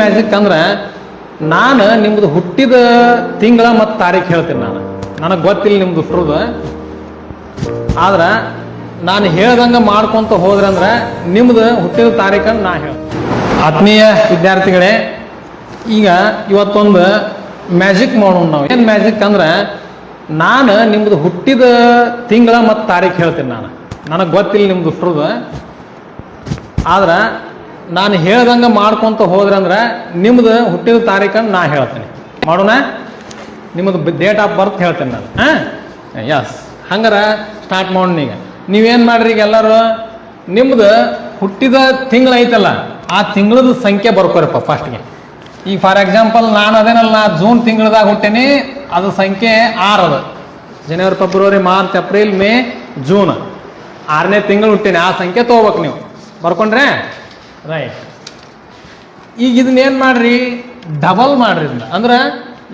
Magic ಅಂದ್ರೆ ನಾನು ನಿಮ್ದು ಹುಟ್ಟಿದ ತಿಂಗಳ ಮತ್ತು ತಾರೀಕು ಹೇಳ್ತೀನಿ ನಾನು. ನನಗೆ ಗೊತ್ತಿಲ್ಲ ನಿಮ್ದು ಹುಟ್ಟದ ಆದ್ರೆ ನಾನು ಹೇಳ್ದಂಗ ಮಾಡ್ಕೊಂತ ಹೋದ್ರಂದ್ರೆ ನಿಮ್ದು ಹುಟ್ಟಿದ ತಾರೀಕನ್ನು ನಾ ಹೇಳ ಆತ್ಮೀಯ ವಿದ್ಯಾರ್ಥಿಗಳೇ, ಈಗ ಇವತ್ತೊಂದು ಮ್ಯಾಜಿಕ್ ಮಾಡೋಣ ನಾವು. ಏನು ಮ್ಯಾಜಿಕ್ ಅಂದ್ರೆ ನಾನು ನಿಮ್ದು ಹುಟ್ಟಿದ ತಿಂಗಳ ಮತ್ತು ತಾರೀಕು ಹೇಳ್ತೀನಿ ನಾನು. ನನಗೆ ಗೊತ್ತಿಲ್ಲ ನಿಮ್ದು ಹುಟ್ಟದ ಆದ್ರೆ ನಾನು ಹೇಳ್ದಂಗೆ ಮಾಡ್ಕೊತ ಹೋದ್ರಂದ್ರೆ ನಿಮ್ದು ಹುಟ್ಟಿದ ತಾರೀಕನ್ನು ನಾ ಹೇಳ್ತೀನಿ. ಮಾಡೋಣ? ನಿಮ್ಮದು ಡೇಟ್ ಆಫ್ ಬರ್ತ್ ಹೇಳ್ತೇನೆ ನಾನು. ಹಾಂ? ಎಸ್ ಹಂಗಾರ ಸ್ಟಾರ್ಟ್ ಮಾಡೋಣ ಈಗ. ನೀವೇನು ಮಾಡ್ರಿ ಈಗ ಎಲ್ಲರೂ? ನಿಮ್ದು ಹುಟ್ಟಿದ ತಿಂಗಳು ಐತಲ್ಲ, ಆ ತಿಂಗಳದ ಸಂಖ್ಯೆ ಬರ್ಕೋರಪ್ಪ ಫಸ್ಟ್ಗೆ ಈಗ ಫಾರ್ ಎಕ್ಸಾಂಪಲ್ ನಾನು ಅದೇನಲ್ಲ, ನಾ ಜೂನ್ ತಿಂಗಳದಾಗ ಹುಟ್ಟೇನಿ, ಅದು ಸಂಖ್ಯೆ ಆರು ಅದು ಜನವರಿ, ಫೆಬ್ರವರಿ, ಮಾರ್ಚ್, ಏಪ್ರಿಲ್, ಮೇ, ಜೂನ್. ಆರನೇ ತಿಂಗಳು ಹುಟ್ಟೇನಿ, ಆ ಸಂಖ್ಯೆ ತೊಗೋಬೇಕು ನೀವು. ಬರ್ಕೊಂಡ್ರೆ? ರೈಟ್ ಈಗ ಇದನ್ನೇನು ಮಾಡ್ರಿ? ಡಬಲ್ ಮಾಡ್ರಿ ಇದನ್ನ. ಅಂದ್ರೆ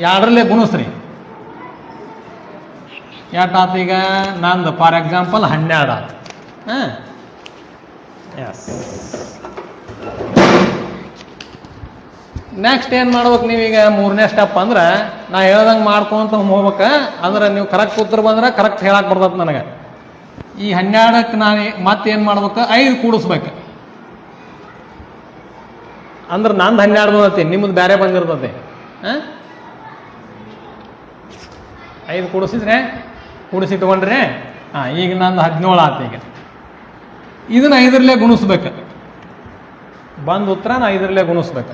ಎರಡರಲ್ಲೇ ಗುಣಿಸ್ರಿ ಎಷ್ಟು ಆತು ಈಗ? ನಂದು ಫಾರ್ ಎಕ್ಸಾಂಪಲ್ ಹನ್ನೆರಡು ಆತು. ಹಾಂ? ನೆಕ್ಸ್ಟ್ ಏನು ಮಾಡ್ಬೇಕು ನೀವೀಗ? ಮೂರನೇ ಸ್ಟೆಪ್ ಅಂದ್ರೆ ನಾ ಹೇಳ್ದಂಗೆ ಮಾಡ್ಕೊಂತ ಹೋಗ್ಬೇಕ. ಅಂದ್ರೆ ನೀವು ಕರೆಕ್ಟ್ ಉತ್ತರ ಬಂದ್ರೆ ಕರೆಕ್ಟ್ ಹೇಳಕ್ಕೆ ಬರ್ತದೆ ನನಗೆ. ಈ ಹನ್ನೆರಡಕ್ಕೆ ನಾನು ಮತ್ತೇನು ಮಾಡ್ಬೇಕು? ಐದು ಕೂಡಿಸ್ಬೇಕು. ಅಂದ್ರೆ ನಂದು ಹನ್ನೆರಡು ಬಂದತಿ ನಿಮ್ಮದು ಬೇರೆ ಬಂದಿರ್ತದೆ ಹಾಂ? ಐದು ಕೂಡಿಸಿದ್ರೆ ತಗೊಂಡ್ರೆ, ಹಾಂ, ಈಗ ನಂದು ಹದಿನೇಳು ಆತು ಈಗ. ಇದನ್ನ ಐದರಲ್ಲೇ ಗುಣಿಸ್ಬೇಕು. ಬಂದ ಉತ್ತರ ನಾ ಐದರಲ್ಲೇ ಗುಣಿಸ್ಬೇಕು.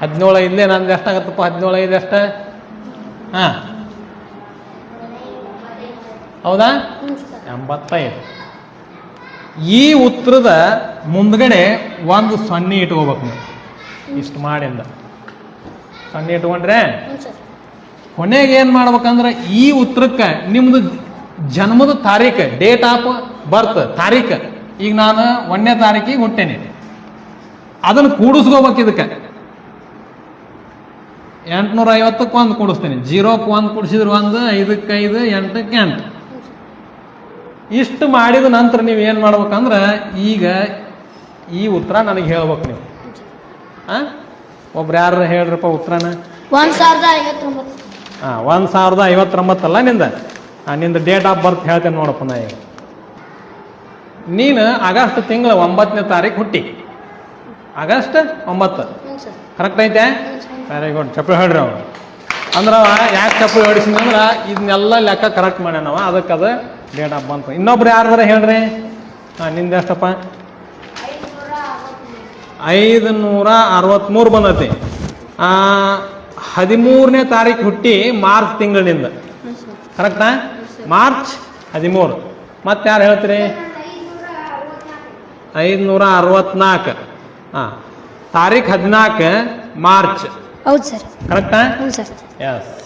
ಹದಿನೇಳು ಐದಲೇ ನಂದು ಎಷ್ಟಾಗತ್ತಪ್ಪ ಹದಿನೇಳು ಐದು ಎಷ್ಟು? ಹಾಂ. ಹೌದಾ? ಎಂಬತ್ತೈದು. ಈ ಉತ್ತರದ ಮುಂದ್ಗಡೆ ಒಂದು ಸೊನ್ನೆ ಇಟ್ಕೋಬೇಕು ನೀವು. ಇಷ್ಟು ಮಾಡಿಂದ. ಸೊನ್ನೆ ಇಟ್ಕೊಂಡ್ರೆ ಕೊನೆಗೆ ಏನು ಮಾಡ್ಬೇಕಂದ್ರೆ ಈ ಉತ್ತರಕ್ಕೆ ನಿಮ್ದು ಜನ್ಮದ ತಾರೀಕು ಡೇಟ್ ಆಫ್ ಬರ್ತ್ ತಾರೀಕು ಈಗ ನಾನು ಒಂದನೇ ತಾರೀಕಿಗೆ ಹುಟ್ಟೇನೆ. ಅದನ್ನು ಕೂಡಿಸ್ಕೋಬೇಕು ಇದಕ್ಕೆ. ಎಂಟ್ನೂರ ಐವತ್ತಕ್ಕೆ ಒಂದು ಕೂಡಿಸ್ತೇನೆ. ಜೀರೋಕ್ಕೆ ಒಂದು ಕೂಡಿಸಿದ್ರೆ ಒಂದು ಐದಕ್ಕೆ ಐದು ಎಂಟಕ್ಕೆ ಎಂಟು. ಇಷ್ಟು ಮಾಡಿದ ನಂತರ ನೀವು ಏನು ಮಾಡ್ಬೇಕಂದ್ರೆ ಈಗ ಈ ಉತ್ತರ ನನಗೆ ಹೇಳ್ಬೇಕು ನೀವು. ಹಾಂ ಒಬ್ರು ಯಾರು ಹೇಳ್ರಪ್ಪ ಉತ್ತರನ? ಒಂದು ಸಾವಿರದ ಐವತ್ತೊಂಬತ್ತು. ಹಾಂ ಒಂದು ಸಾವಿರದ ಐವತ್ತೊಂಬತ್ತಲ್ಲ ನಿಂದ? ಹಾಂ ನಿಂದ ಡೇಟ್ ಆಫ್ ಬರ್ತ್ ಹೇಳ್ತೇನೆ ನೋಡಪ್ಪ ನಾ ಈಗ. ನೀನು ಆಗಸ್ಟ್ ತಿಂಗಳ ಒಂಬತ್ತನೇ ತಾರೀಕು ಹುಟ್ಟಿ. ಆಗಸ್ಟ್ ಒಂಬತ್ತು. ಕರೆಕ್ಟ್ ಐತೆ? ವೆರಿ ಗುಡ್ ಚಪ್ಪಲಿ ಹೇಳ್ರಿ ಅವ ಅಂದ್ರೆ ಯಾಕೆ ಚಪ್ಪಲಿ ಹೊಡಿಸಿದ್ನಿ ಅಂದ್ರೆ ಇದನ್ನೆಲ್ಲ ಲೆಕ್ಕ ಕರೆಕ್ಟ್ ಮಾಡ್ಯಾನವ. ಅದಕ್ಕೆ ಅದು ಡೇಟ್ ಆಫ್ ಬಂತು. ಇನ್ನೊಬ್ರು ಯಾರ್ದಾರ ಹೇಳ್ರಿ? ಹಾಂ ನಿಂದ ಎಷ್ಟಪ್ಪ? ಐದು ನೂರ ಅರವತ್ತ್ಮೂರು ಬಂದತಿ. ಆ, ಹದಿಮೂರನೇ ತಾರೀಕು ಹುಟ್ಟಿ ಮಾರ್ಚ್ ತಿಂಗಳಿನಿಂದ. ಕರೆಕ್ಟಾ ಮಾರ್ಚ್ ಹದಿಮೂರು. ಮತ್ತೆ ಯಾರು ಹೇಳ್ತೀರಿ? ಐದುನೂರ ಅರವತ್ನಾಲ್ಕು ಹಾಂ ತಾರೀಖು ಹದಿನಾಲ್ಕು ಮಾರ್ಚ್. ಹೌದು ಸರ್. ಕರೆಕ್ಟಾ ಎಸ್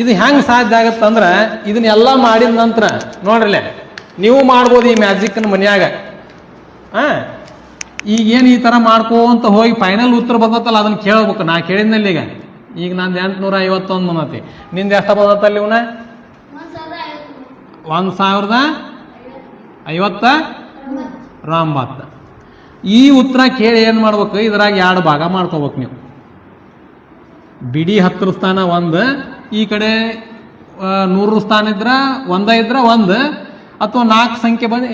ಇದು ಹೆಂಗೆ ಸಾಧ್ಯ ಆಗತ್ತಂದ್ರೆ ಇದನ್ನೆಲ್ಲ ಮಾಡಿದ ನಂತರ, ನೋಡ್ರಲ್ಲೇ, ನೀವು ಮಾಡ್ಬೋದು ಈ ಮ್ಯಾಜಿಕ್ನ ಮನ್ಯಾಗ. ಈಗ ಏನು ಈ ಥರ ಮಾಡ್ಕೋಂತ ಹೋಗಿ ಫೈನಲ್ ಉತ್ತರ ಬಂದತ್ತಲ್ಲ ಅದನ್ನ ಕೇಳ್ಬೇಕು. ನಾ ಕೇಳಿದ್ನಲ್ಲಿ ಈಗ. ಈಗ ನಂದು ಎಂಟುನೂರ ಐವತ್ತೊಂದು ಬಂದತಿ. ನಿಂದು ಎಷ್ಟು ಬಂದತ್ತಲ್ಲಿ ಇವನ ಒಂದು ಸಾವಿರದ ಐವತ್ತ ರಾಮ್ಬಾತ್ ಈ ಉತ್ತರ ಕೇಳಿ ಏನು ಮಾಡ್ಬೇಕು? ಇದ್ರಾಗ ಎರಡು ಭಾಗ ಮಾಡ್ಕೋಬೇಕು ನೀವು. ಬಿಡಿ ಹತ್ತಿರ ಸ್ಥಾನ ಒಂದು ಈ ಕಡೆ ನೂರು ಸ್ಥಾನ ಇದ್ರೆ, ಒಂದ ಇದ್ರೆ ಒಂದು, ಅಥವಾ ನಾಲ್ಕು ಸಂಖ್ಯೆ ಬಂದು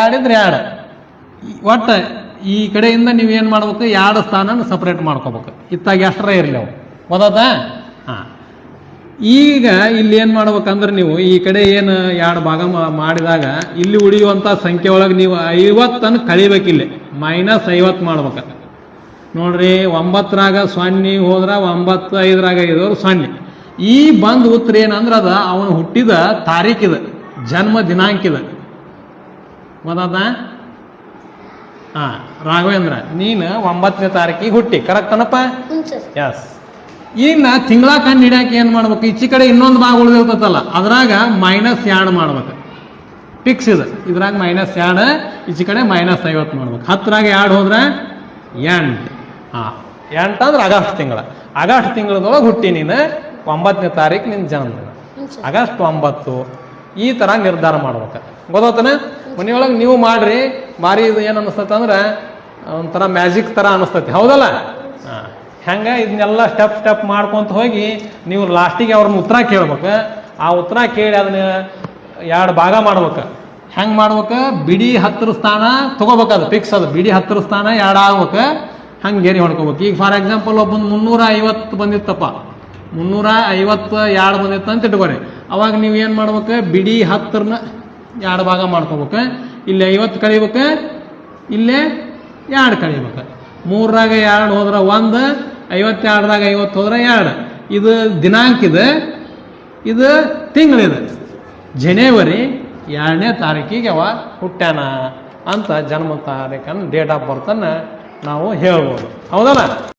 ಎರಡಿದ್ರೆ ಎರಡು ಒಟ್ಟು ಈ ಕಡೆಯಿಂದ ನೀವು ಏನು ಮಾಡ್ಬೇಕು ಎರಡು ಸ್ಥಾನನ ಸಪ್ರೇಟ್ ಮಾಡ್ಕೋಬೇಕು. ಇತ್ತಾಗ ಎಷ್ಟರ ಇರಲಿ ಅವು. ಓದದ ಹಾಂ. ಈಗ ಇಲ್ಲಿ ಏನು ಮಾಡ್ಬೇಕಂದ್ರೆ ನೀವು, ಈ ಕಡೆ ಏನು ಎರಡು ಭಾಗ ಮಾಡಿದಾಗ, ಇಲ್ಲಿ ಉಳಿಯುವಂಥ ಸಂಖ್ಯೆ ಒಳಗೆ ನೀವು ಐವತ್ತನ್ನು ಕಳಿಬೇಕಿಲ್ಲಿ ಮೈನಸ್ ಐವತ್ತು ಮಾಡ್ಬೇಕು. ನೋಡ್ರಿ, ಒಂಬತ್ತರಾಗ ಸೊನ್ನೆ ಹೋದ್ರೆ ಒಂಬತ್ತು ಐದರಾಗ ಐದವ್ರು ಸೊನ್ನೆ ಈ ಬಂದ್ ಉತ್ತರ ಏನಂದ್ರೆ ಅದ ಅವನು ಹುಟ್ಟಿದ ತಾರೀಕಿದ ಜನ್ಮ ದಿನಾಂಕಿದ. ಮೊದಲ ಹಾ ರಾಘವೇಂದ್ರ ನೀನು ಒಂಬತ್ತನೇ ತಾರೀಕಿಗೆ ಹುಟ್ಟಿ ಕರೆಕ್ಟ್ ಅನಪ್ಪ ಎಸ್ ಈಗ ನಾ ತಿಂಗಳ ಕಣ್ಣು ಹಿಡಿಯಾಕ ಏನು ಮಾಡ್ಬೇಕು? ಈಚೆ ಕಡೆ ಇನ್ನೊಂದು ಭಾಗ ಉಳಿದಿರ್ತೈತಲ್ಲ ಅದ್ರಾಗ ಮೈನಸ್ ಎರಡು ಮಾಡ್ಬೇಕು. ಫಿಕ್ಸ್ ಇದು. ಇದ್ರಾಗ ಮೈನಸ್ ಎರಡು ಈಚೆ ಕಡೆ ಮೈನಸ್ ಐವತ್ತು ಮಾಡ್ಬೇಕು. ಹತ್ತರಾಗ ಎರಡು ಹೋದ್ರೆ ಎಂಟು. ಹಾಂ ಎಂಟು ಅಂದ್ರೆ ಆಗಸ್ಟ್ ತಿಂಗಳ. ಆಗಸ್ಟ್ ತಿಂಗಳದೊಳಗೆ ಹುಟ್ಟಿ ನೀನು. ಒಂಬತ್ತನೇ ತಾರೀಕು ನಿನ್ನ ಜನ್ಮದಿನ ಆಗಸ್ಟ್ ಒಂಬತ್ತು. ಈ ಥರ ನಿರ್ಧಾರ ಮಾಡ್ಬೇಕು. ಗೊತ್ತಾತನ? ಮನೆಯೊಳಗೆ ನೀವು ಮಾಡ್ರಿ. ಮಾರಿ ಇದು ಏನು ಅನಿಸ್ತೈತೆ ಅಂದ್ರೆ ಒಂಥರ ಮ್ಯಾಜಿಕ್ ಥರ ಅನಿಸ್ತೈತಿ. ಹೌದಲ್ಲ? ಹಾಂ. ಹೆಂಗೆ? ಇದನ್ನೆಲ್ಲ ಸ್ಟೆಪ್ ಸ್ಟೆಪ್ ಮಾಡ್ಕೊತ ಹೋಗಿ ನೀವು ಲಾಸ್ಟಿಗೆ ಅವ್ರನ್ನ ಉತ್ತರ ಕೇಳ್ಬೇಕು. ಆ ಉತ್ತರ ಕೇಳಿ ಅದನ್ನ ಎರಡು ಭಾಗ ಮಾಡ್ಬೇಕು. ಹೆಂಗೆ ಮಾಡ್ಬೇಕು? ಬಿಡಿ ಹತ್ತಿರ ಸ್ಥಾನ ತೊಗೋಬೇಕು ಅದು. ಫಿಕ್ಸ್ ಅದು. ಬಿಡಿ ಹತ್ತಿರ ಸ್ಥಾನ ಎರಡು ಆಗ್ಬೇಕು. ಹಂಗೆ ಗೆರಿ ಹೊಡ್ಕೋಬೇಕು ಈಗ ಫಾರ್ ಎಕ್ಸಾಂಪಲ್ ಒಬ್ಬನ ಮುನ್ನೂರ ಐವತ್ತು ಬಂದಿತ್ತಪ್ಪ. ಮುನ್ನೂರ ಐವತ್ತು ಎರಡು ಬಂದಿತ್ತು ಅಂತ ಇಟ್ಕೊರಿ. ಅವಾಗ ನೀವು ಏನು ಮಾಡ್ಬೇಕು? ಬಿಡಿ ಹತ್ತರನ್ನ ಎರಡು ಭಾಗ ಮಾಡ್ಕೋಬೇಕು. ಇಲ್ಲಿ ಐವತ್ತು ಕಳಿಬೇಕು, ಇಲ್ಲೇ ಎರಡು ಕಳಿಬೇಕು. ಮೂರರಾಗ ಎರಡು ಹೋದ್ರೆ ಒಂದು, ಐವತ್ತೆರಡರಾಗ ಐವತ್ತು ಹೋದ್ರೆ ಎರಡು. ಇದು ದಿನಾಂಕ ಇದೆ. ಇದು ತಿಂಗಳಿದೆ ಜನವರಿ ಎರಡನೇ ತಾರೀಕಿಗೆ ಅವ ಹುಟ್ಟ್ಯಾನ ಅಂತ ಜನ್ಮ ತಾರೀಕನ್ನು ಡೇಟ್ ಆಫ್ ಬರ್ತನ್ನು ನಾವು ಹೇಳ್ಬೋದು. ಹೌದಲ್ಲ?